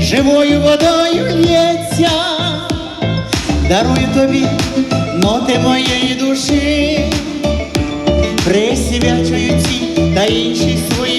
живою водою лється, дарую тобі ноти моєї душі, присвячую ці та інші свої.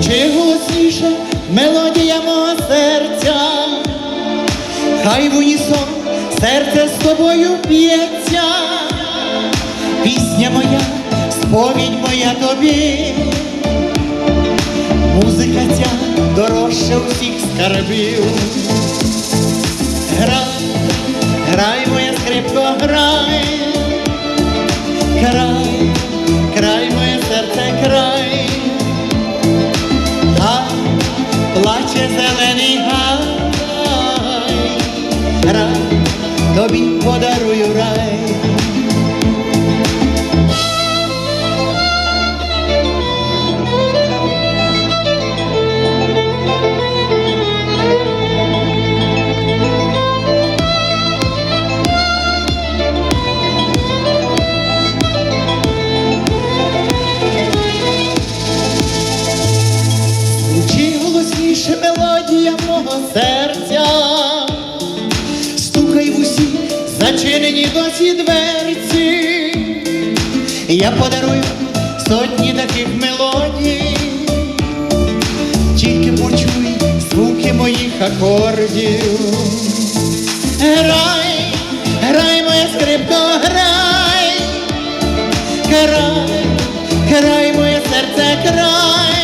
Звучи голосніше мелодія мого серця, хай в унісон серце з тобою б'ється, пісня моя, сповідь моя тобі, музика ця дорожча всіх скарбів. Грай, грай, моя скрипко, грай, край, рай, тобі подарую рай. Досі дверці. Я подарую сотні таких мелодій, тільки почуй звуки моїх акордів. Грай, грай, моя скрипко, грай, край, край, моє серце, край.